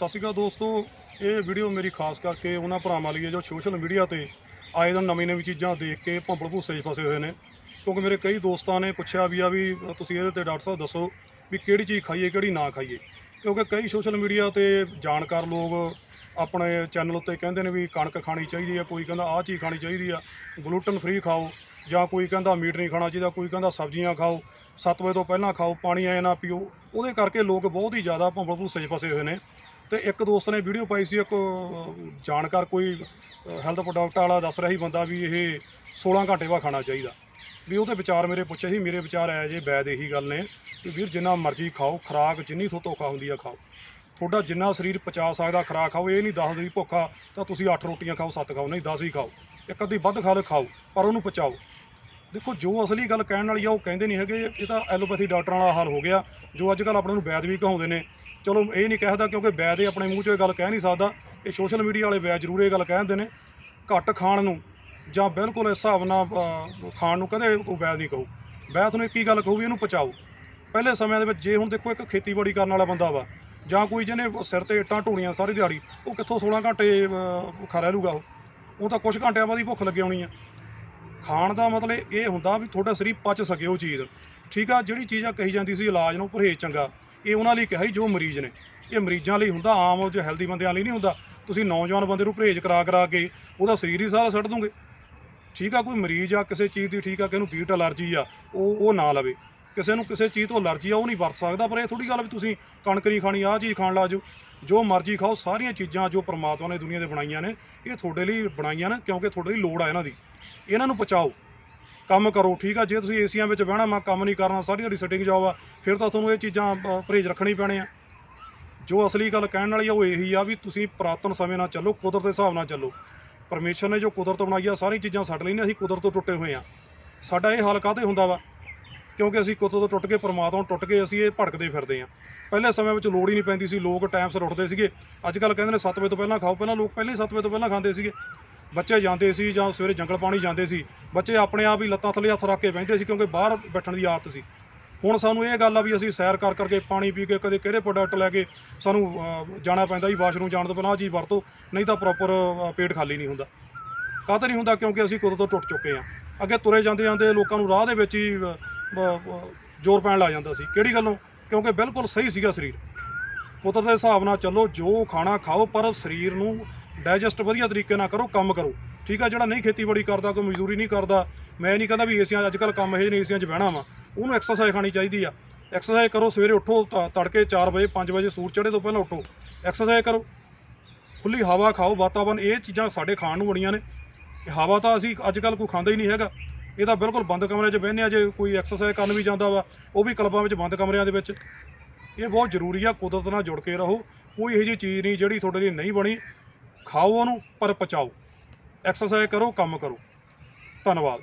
ਸਤਿ ਸ਼੍ਰੀ ਅਕਾਲ ਦੋਸਤੋ, ਇਹ ਵੀਡੀਓ ਮੇਰੀ ਖਾਸ ਕਰਕੇ ਉਹਨਾਂ ਭਰਾਵਾਂ ਲਈ ਹੈ ਜੋ ਸੋਸ਼ਲ ਮੀਡੀਆ ਤੇ ਆਏ ਦਿਨ ਨਵੀਂ ਨਵੀਂ ਚੀਜ਼ਾਂ ਦੇਖ ਕੇ ਭੰਬਲ ਭੂਸੇ 'ਚ ਫਸੇ ਹੋਏ ਨੇ। ਕਿਉਂਕਿ ਮੇਰੇ ਕਈ ਦੋਸਤਾਂ ਨੇ ਪੁੱਛਿਆ ਵੀ ਆ ਵੀ, ਤੁਸੀਂ ਇਹਦੇ ਤੇ ਡਾਕਟਰ ਸਾਹਿਬ ਦੱਸੋ ਵੀ ਕਿਹੜੀ ਚੀਜ਼ ਖਾਈਏ, ਕਿਹੜੀ ਨਾ ਖਾਈਏ। ਕਿਉਂਕਿ ਕਈ ਸੋਸ਼ਲ ਮੀਡੀਆ ਤੇ ਜਾਣਕਾਰ ਲੋਕ ਆਪਣੇ ਚੈਨਲ ਉੱਤੇ ਕਹਿੰਦੇ ਨੇ ਵੀ ਕਣਕ ਖਾਣੀ ਚਾਹੀਦੀ ਹੈ ਕੋਈ ਕਹਿੰਦਾ ਆਹ ਚੀਜ਼ ਖਾਣੀ ਚਾਹੀਦੀ ਆ ਗਲੂਟਨ ਫ੍ਰੀ ਖਾਓ ਜਾਂ ਕੋਈ ਕਹਿੰਦਾ ਮੀਟ ਨਹੀਂ ਖਾਣਾ ਚਾਹੀਦਾ, ਕੋਈ ਕਹਿੰਦਾ ਸਬਜ਼ੀਆਂ ਖਾਓ 7 ਵਜੇ ਤੋਂ ਪਹਿਲਾਂ ਖਾਓ, ਪਾਣੀ ਐ ਨਾ ਪੀਓ, ਉਹਦੇ ਕਰਕੇ ਲੋਕ ਬਹੁਤ ਹੀ ਜ਼ਿਆਦਾ ਭੰਬਲ ਭੂਸੇ 'ਚ ਫਸੇ ਹੋਏ ਨੇ। ਤੇ ਇੱਕ ਦੋਸਤ ਨੇ ਵੀਡੀਓ ਪਾਈ ਸੀ, ਇੱਕ ਜਾਣਕਾਰ ਕੋਈ ਹੈਲਥ ਪ੍ਰੋਡਕਟ ਵਾਲਾ ਦੱਸ ਰਿਹਾ ਸੀ ਬੰਦਾ ਵੀ ਇਹ 16 ਘੰਟੇ ਬਾਅਦ ਖਾਣਾ ਚਾਹੀਦਾ। ਵੀ ਉਹਦੇ ਵਿਚਾਰ ਮੇਰੇ ਪੁੱਛੇ ਸੀ, ਮੇਰੇ ਵਿਚਾਰ ਆਇਆ ਜੇ ਬੈਦ ਇਹੀ ਗੱਲ ਨੇ ਕਿ ਵੀਰ ਜਿੰਨਾ ਮਰਜ਼ੀ ਖਾਓ, ਖੁਰਾਕ ਜਿੰਨੀ ਤੋਂ ਧੋਖਾ ਹੁੰਦੀ ਆ ਖਾਓ। ਤੁਹਾਡਾ ਜਿੰਨਾ ਸਰੀਰ ਪਚਾ ਸਕਦਾ ਖੁਰਾਕ ਖਾਓ, ਇਹ ਨਹੀਂ ਦੱਸਦੇ ਦੀ ਭੁੱਖਾ ਤਾਂ ਤੁਸੀਂ 8 ਰੋਟੀਆਂ ਖਾਓ 7 ਖਾਓ, ਨਹੀਂ 10 ਹੀ ਖਾਓ। ਇੱਕ ਅੱਧੀ ਵੱਧ ਖਾ ਲਓ, ਖਾਓ, ਪਰ ਉਹਨੂੰ ਪਚਾਓ। ਦੇਖੋ, ਜੋ ਅਸਲੀ ਗੱਲ ਕਹਿਣ ਵਾਲੀ ਆ, ਉਹ ਕਹਿੰਦੇ ਨਹੀਂ ਹੈਗੇ। ਇਹ ਤਾਂ ਐਲੋਪੈਥੀ ਡਾਕਟਰਾਂ ਵਾਲਾ ਹਾਲ ਹੋ ਗਿਆ। ਜੋ ਅੱਜ ਕੱਲ ਆਪਣੇ ਨੂੰ ਵੈਦ ਵੀ ਕਹਾਉਂਦੇ ਨੇ ਚਲੋ ਇਹ ਨਹੀਂ ਕਹਿਦਾ ਕਿਉਂਕਿ ਵੈਦ ਇਹ ਆਪਣੇ ਮੂੰਹ 'ਚੋਂ ਇਹ ਗੱਲ ਕਹਿ ਨਹੀਂ ਸਕਦਾ। ਇਹ ਸੋਸ਼ਲ ਮੀਡੀਆ ਵਾਲੇ ਵੈਦ ਜ਼ਰੂਰ ਇਹ ਗੱਲ ਕਹਿੰਦੇ ਨੇ। ਘੱਟ ਖਾਣ ਨੂੰ ਜਾਂ ਬਿਲਕੁਲ ਇਸ ਹਿਸਾਬ ਨਾਲ ਖਾਣ ਨੂੰ ਕਦੇ ਉਹ ਵੈਦ ਨਹੀਂ ਕਹੂ। ਵੈਦ ਨੂੰ ਇੱਕ ਹੀ ਗੱਲ ਕਹੂ ਵੀ ਇਹਨੂੰ ਪਚਾਓ। ਪਹਿਲੇ ਸਮਿਆਂ ਦੇ ਵਿੱਚ ਜੇ ਹੁਣ ਦੇਖੋ ਇੱਕ ਖੇਤੀਬਾੜੀ ਕਰਨ ਵਾਲਾ ਬੰਦਾ ਵਾ, ਜਾਂ ਕੋਈ ਜਿਹਨੇ ਸਿਰ ਤੇ ਇੱਟਾਂ ਢੋਣੀਆਂ ਸਾਰੀ ਦਿਹਾੜੀ, ਉਹ ਕਿੱਥੋਂ 16 ਘੰਟੇ ਖਾ ਰਹਿ ਲੂਗਾ ਉਹ। ਉਹ ਤਾਂ ਕੁਝ ਘੰਟਿਆਂ ਬਾਅਦ ਹੀ ਭੁੱਖ ਲੱਗੀ ਆਉਣੀ ਆ। ਖਾਣ ਦਾ ਮਤਲਬ ਇਹ ਹੁੰਦਾ ਵੀ ਤੁਹਾਡਾ ਸਰੀਰ ਪਚ ਸਕੇ ਉਹ ਚੀਜ਼। ਠੀਕ ਆ, ਜਿਹੜੀ ਚੀਜ਼ ਆ ਕਹੀ ਜਾਂਦੀ ਸੀ, ਇਲਾਜ ਨੂੰ ਪਰਹੇਜ਼ ਚੰਗਾ। ਇਹ ਉਹਨਾਂ ਲਈ ਕਿਹਾ ਸੀ ਜੋ ਮਰੀਜ਼ ਨੇ। ਇਹ ਮਰੀਜ਼ਾਂ ਲਈ ਹੁੰਦਾ, ਆਮ ਜੋ ਹੈਲਦੀ ਬੰਦਿਆਂ ਲਈ ਨਹੀਂ ਹੁੰਦਾ। ਤੁਸੀਂ ਨੌਜਵਾਨ ਬੰਦੇ ਨੂੰ ਪਰਹੇਜ਼ ਕਰਾ ਕਰਾ ਕੇ ਉਹਦਾ ਸਰੀਰ ਹੀ ਸਾਰਾ ਸੱਟ ਦੋਗੇ। ਠੀਕ ਆ, ਕੋਈ ਮਰੀਜ਼ ਆ, ਕਿਸੇ ਚੀਜ਼ ਦੀ ਠੀਕ ਆ, ਕਿਸੇ ਨੂੰ ਪੀਟ ਅਲਰਜੀ ਆ, ਉਹ ਉਹ ਨਾ ਲਵੇ। ਕਿਸੇ ਨੂੰ ਕਿਸੇ ਚੀਜ਼ ਤੋਂ ਅਲਰਜੀ ਆ, ਉਹ ਨਹੀਂ ਵਰਤ ਸਕਦਾ। ਪਰ ਇਹ ਥੋੜੀ ਗੱਲ ਵੀ ਤੁਸੀਂ ਕਣਕ ਨਹੀਂ ਖਾਣੀ, ਆਹ ਚੀਜ਼ ਖਾਣ ਲੱਗ ਜਾਓ ਜੋ ਮਰਜ਼ੀ ਖਾਓ, ਸਾਰੀਆਂ ਚੀਜ਼ਾਂ ਜੋ ਪ੍ਰਮਾਤਮਾ ਨੇ ਦੁਨੀਆ ਦੇ ਬਣਾਈਆਂ ਨੇ, ਇਹ ਤੁਹਾਡੇ ਲਈ ਬਣਾਈਆਂ ਨੇ ਕਿਉਂਕਿ ਤੁਹਾਡੇ ਲਈ ਲੋੜ ਆ ਇਹਨਾਂ ਦੀ। ਇਹਨਾਂ ਨੂੰ ਪਚਾਓ ਕੰਮ ਕਰੋ ਠੀਕ ਆ? ਜੇ ਤੁਸੀਂ ਏਸੀਆਂ ਵਿੱਚ ਬਹਿਣਾ ਮੈਂ ਕੰਮ ਨਹੀਂ ਕਰਨਾ ਸਾਰੀ ਤੁਹਾਡੀ ਸਿਟਿੰਗ ਜੌਬ ਆ ਫਿਰ ਤਾਂ ਤੁਹਾਨੂੰ ਇਹ ਚੀਜ਼ਾਂ ਅ, ਪਰਹੇਜ਼ ਰੱਖਣੀ ਪੈਣੇ ਆ ਜੋ ਅਸਲੀ ਗੱਲ ਕਹਿਣ ਵਾਲੀ ਆ ਉਹ ਇਹੀ ਆ ਵੀ ਤੁਸੀਂ ਪੁਰਾਤਨ ਸਮੇਂ ਨਾਲ ਚੱਲੋ ਕੁਦਰਤ ਦੇ ਹਿਸਾਬ ਨਾਲ ਚੱਲੋ। ਪਰਮੇਸ਼ਰ ਨੇ ਜੋ ਕੁਦਰਤ ਬਣਾਈ ਆ ਸਾਰੀ ਚੀਜ਼ਾਂ ਸਾਡੇ ਲਈ ਨੇ ਅਸੀਂ ਕੁਦਰਤ ਤੋਂ ਟੁੱਟੇ ਹੋਏ ਆ। ਸਾਡਾ ਇਹ ਹਾਲ ਕਾਹਤੇ ਹੁੰਦਾ ਵਾ? ਕਿਉਂਕਿ ਅਸੀਂ ਕੁਦਰਤ ਤੋਂ ਟੁੱਟ ਕੇ ਪਰਮਾਤਮਾ ਤੋਂ ਟੁੱਟ ਕੇ ਅਸੀਂ ਇਹ ਭੜਕਦੇ ਫਿਰਦੇ ਆ। ਪਹਿਲੇ ਸਮੇਂ ਵਿੱਚ ਲੋੜ ਹੀ ਨਹੀਂ ਪੈਂਦੀ ਸੀ ਲੋਕ ਟਾਈਮ ਸਿਰ ਉੱਠਦੇ ਸੀਗੇ। ਅੱਜ ਕੱਲ ਕਹਿੰਦੇ ਨੇ 7 ਵਜੇ ਤੋਂ ਪਹਿਲਾਂ ਖਾਓ ਪਹਿਲਾਂ ਲੋਕ ਪਹਿਲੇ ਹੀ 7 ਵਜੇ ਤੋਂ ਪਹਿਲਾਂ ਖਾਂਦੇ ਸੀਗੇ। ਬੱਚੇ ਜਾਂਦੇ ਸੀ ਜਾਂ ਸਵੇਰੇ ਜੰਗਲ ਪਾਣੀ ਜਾਂਦੇ ਸੀ, ਬੱਚੇ ਆਪਣੇ ਆਪ ਹੀ ਲੱਤਾਂ ਥੱਲੇ ਹੱਥ ਰੱਖ ਕੇ ਬਹਿੰਦੇ ਸੀ ਕਿਉਂਕਿ ਬਾਹਰ ਬੈਠਣ ਦੀ ਆਦਤ ਸੀ। ਹੁਣ ਸਾਨੂੰ ਇਹ ਗੱਲ ਆ ਵੀ ਅਸੀਂ ਸੈਰ ਕਰ ਕਰਕੇ ਪਾਣੀ ਪੀ ਕੇ ਕਦੇ ਕਿਹੜੇ ਪ੍ਰੋਡਕਟ ਲੈ ਕੇ ਸਾਨੂੰ ਜਾਣਾ ਪੈਂਦਾ ਜੀ, ਵਾਸ਼ਰੂਮ ਜਾਣ ਤੋਂ ਪਹਿਲਾਂ ਆਹ ਚੀਜ਼ ਵਰਤੋ, ਨਹੀਂ ਤਾਂ ਪ੍ਰੋਪਰ ਪੇਟ ਖਾਲੀ ਨਹੀਂ ਹੁੰਦਾ। ਕਾਹਤੇ ਨਹੀਂ ਹੁੰਦਾ ਕਿਉਂਕਿ ਅਸੀਂ ਕੁਦਰਤ ਤੋਂ ਟੁੱਟ ਚੁੱਕੇ ਆ। ਅੱਗੇ ਤੁਰੇ ਜਾਂਦੇ ਜਾਂਦੇ ਲੋਕਾਂ ਨੂੰ ਰਾਹ ਦੇ ਵਿੱਚ ਹੀ ਜ਼ੋਰ ਪੈਣ ਲੱਗ ਜਾਂਦਾ ਸੀ। ਕਿਹੜੀ ਗੱਲੋਂ? ਕਿਉਂਕਿ ਬਿਲਕੁਲ ਸਹੀ ਸੀਗਾ ਸਰੀਰ। ਕੁਦਰਤ ਦੇ ਹਿਸਾਬ ਨਾਲ ਚੱਲੋ, ਜੋ ਖਾਣਾ ਖਾਓ, ਪਰ ਸਰੀਰ ਨੂੰ ਡਾਈਜੈਸਟ ਵਧੀਆ ਤਰੀਕੇ ਨਾਲ ਕਰੋ, ਕੰਮ ਕਰੋ। ਠੀਕ ਆ, ਜਿਹੜਾ ਨਹੀਂ ਖੇਤੀਬਾੜੀ ਕਰਦਾ, ਕੋਈ ਮਜ਼ਦੂਰੀ ਨਹੀਂ ਕਰਦਾ, ਮੈਂ ਨਹੀਂ ਕਹਿੰਦਾ ਵੀ ਏਸੀਆਂ ਅੱਜ ਕੱਲ ਕੰਮ ਇਹ ਨਹੀਂ ਏਸੀਆਂ 'ਚ ਬਹਿਣਾ ਵਾ। ਉਹਨੂੰ ਐਕਸਰਸਾਈਜ਼ ਖਾਣੀ ਚਾਹੀਦੀ ਆ। ਐਕਸਰਸਾਈਜ਼ ਕਰੋ, ਸਵੇਰੇ ਉੱਠੋ, ਤ- ਤੜਕੇ 4 ਵਜੇ 5 ਵਜੇ ਸੂਰਜ ਚੜ੍ਹੇ ਤੋਂ ਪਹਿਲਾਂ ਉੱਠੋ। ਐਕਸਰਸਾਈਜ਼ ਕਰੋ। ਖੁੱਲੀ ਹਵਾ ਖਾਓ, ਵਾਤਾਵਰਨ, ਇਹ ਚੀਜ਼ਾਂ ਸਾਡੇ ਖਾਣ ਨੂੰ ਬਣੀਆਂ ਨੇ। ਹਵਾ ਤਾਂ ਅਸੀਂ ਅੱਜ ਕੱਲ ਕੋਈ ਖਾਂਦਾ ਹੀ ਨਹੀਂ ਹੈਗਾ। ਇਹ ਤਾਂ ਬਿਲਕੁਲ ਬੰਦ ਕਮਰੇ 'ਚ ਬਹਿੰਦੇ ਆ, ਜੇ ਕੋਈ ਐਕਸਰਸਾਈਜ਼ ਕਰਨ ਵੀ ਜਾਂਦਾ ਵਾ, ਉਹ ਵੀ ਕਲਬਾਂ ਵਿੱਚ ਬੰਦ ਕਮਰਿਆਂ ਦੇ ਵਿੱਚ। ਇਹ ਬਹੁਤ ਜ਼ਰੂਰੀ ਆ, ਕੁਦਰਤ ਨਾਲ ਜੁੜ ਕੇ ਰਹੋ। ਕੋਈ ਇਹੋ ਜਿਹੀ ਚੀਜ਼ ਨਹੀਂ ਜਿਹੜੀ ਤੁਹਾਡੇ ਲਈ ਨਹੀਂ ਬਣੀ। ਖਾਓ ਉਹਨੂੰ ਪਰ ਪਚਾਓ। ਐਕਸਰਸਾਈਜ਼ ਕਰੋ ਕੰਮ ਕਰੋ। ਧੰਨਵਾਦ।